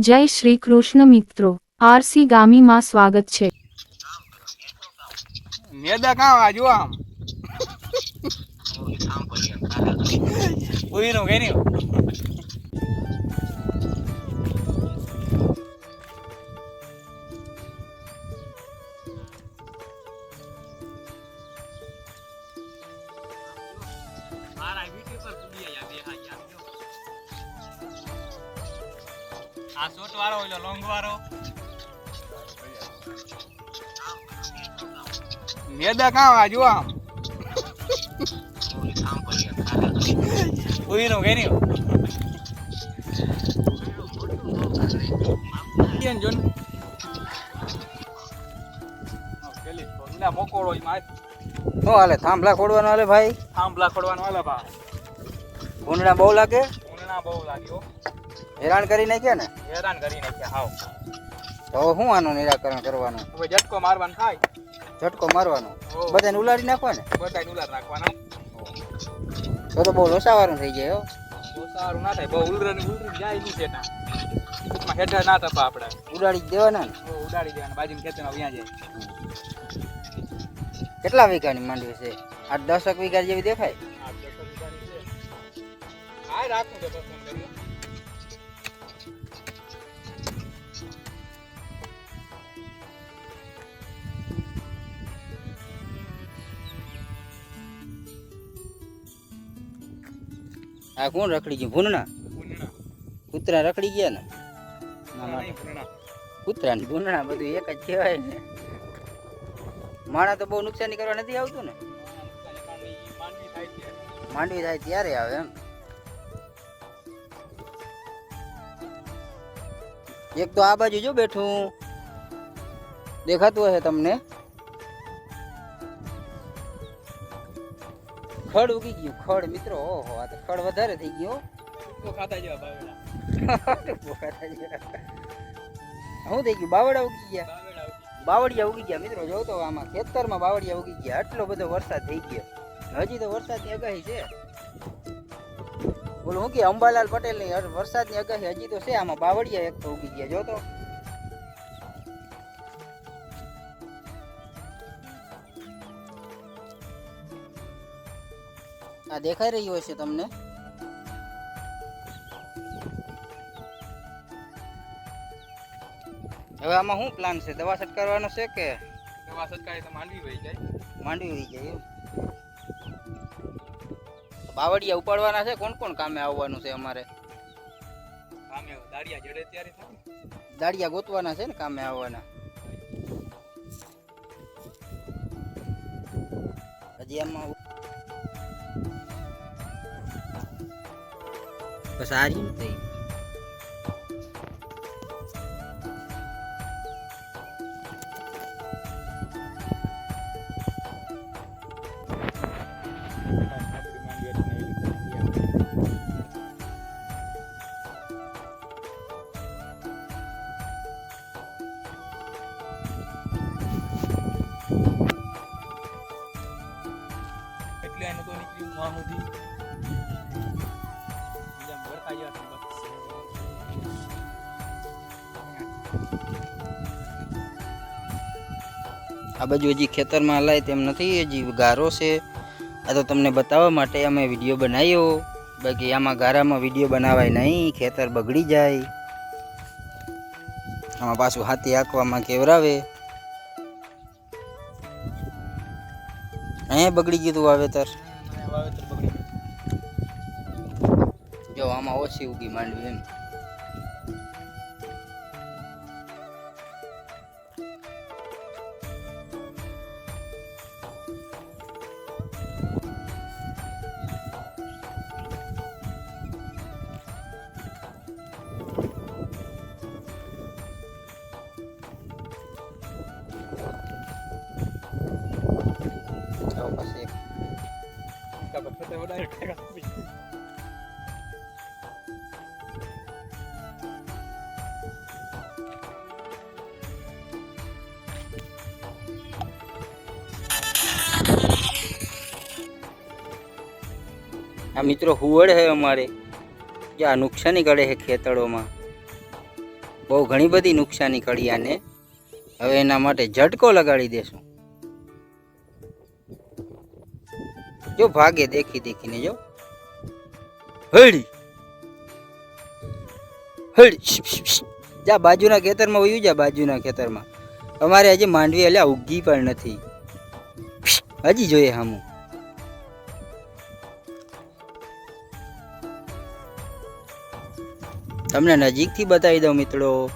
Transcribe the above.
જય શ્રી કૃષ્ણ મિત્રો. આરસી ગામીમાં સ્વાગત છે. મેદા કાં આ જો આમ? ઉઈનો ગેની આ શોટ વાળો ઓલો લોંગ વાળો મેદા કાં આ જો આમ. ઉઈનો ગેની કેન જોન પેલી ભૂંડા મોકોળો ઈ માર. શું હાલે થાંભલા ખોડવાનો હાલે ભાઈ. થાંભલા ખોડવાનો હાલે ભાઈ ભૂંડણા બહુ લાગે? ભૂંડણા બહુ લાગ્યો હેરાન કરી નાખ્યા ને? હેરાન કરી નાખ્યા હાવ. તો શું આનું નિરાકરણ કરવાનું? હવે ઝટકો મારવાનો થાય. ઝટકો મારવાનો. બધાને ઉલાડી નાખવા ને બધાને ઉલાડી નાખવાના. તો તો બહુ લોસાવાળું થઈ જાય લોસાવાળું ના થાય બહુ ઉલરન ઉલરી જાય નહીં સેટા ટૂંકમાં હેઠળ ના તપા આપણે. ઉડાડી દેવાના ને? ઉડાડી દેવાના બાજુમાં ખેતરમાં વ્યાં જાય. કેટલા વીઘાની માંડવી છે? આ દસક વીઘા જેવી દેખાય? આ છે. રાખું તો આ કોણ રખડી ગયું? ભૂંડણા પૂર્ણા કૂતરા રખડી ગયા ને? નહીં પૂર્ણા કૂતરા ને ભૂંડણા બધું એક જ કહેવાય ને. માણા તો બહુ નુકસાની કરવા નથી આવતું ને? માંડવી થાય છે માંડવી થાય ત્યારે આવે એમ. એક તો આ બાજુ જો બેઠું. દેખાતું હશે તમને? ખડ ઉગી ગયું. ખડ મિત્રો ઓહો આ તો ખડ વધારે થઈ ગયો તો ખાતા જેવા બાવેડા શું થઈ ગયું? બાવડા ઉગી ગયા. બાવળિયા ઉગી ગયા મિત્રો જો તો આમાં ખેતરમાં બાવળિયા ઉગી ગયા. આટલો બધો વરસાદ થઈ ગયો. હજી તો વરસાદની આગાહી છે. બોલો હું કે અંબાલાલ પટેલની વરસાદની આગાહી હજી તો છે. આમાં બાવળિયા એક તો ઉગી ગયા. જો તો આ દેખાઈ રહ્યું હશે તમને? હવે આમાં શું પ્લાન છે? દવા છટકાવવાનો છે કે દવા છટકાવી તો માંડવી વહી જાય. માંડવી વહી જાય? બાવળિયા ઉપાડવાના છે? કોણ કોણ કામે આવવાનું છે અમારે? કામે દાડિયા જડે ત્યારે થાય દાડિયા ગોતવાના છે ને કામે આવવાના? હજી આમાં બસ આ રહ્યું આ બાજુ હજી ખેતરમાં હલાય તેમ નથી હજી ગારો છે. આ તો તમને બતાવવા માટે અમે વીડિયો બનાવ્યો. બાકી આમાં ગારામાં વીડિયો બનાવાય નહીં ખેતર બગડી જાય. આમાં પાછું હાથી આંકવામાં કેવરાવે. અહીંયા બગડી ગયું તું વાવેતર. જો આમાં ઓછી ઉગી માંડવી એમ. આ મિત્રો હુવડ હે અમારે. જે આ નુકસાની કરે છે ખેતરોમાં. બહુ ઘણી બધી નુકસાની કરી આને. હવે એના માટે ઝટકો લગાડી દેશું. જો ભાગે દેખી દેખીને જો. હળી. હળી. જા બાજુના ખેતરમાં વયું જા બાજુના ખેતરમાં. અમારે હજી માંડવી અલ્યા ઉગી પણ નથી. હજી જોઈએ હામું. તમને નજીકથી બતાવી દઉં મિત્રો.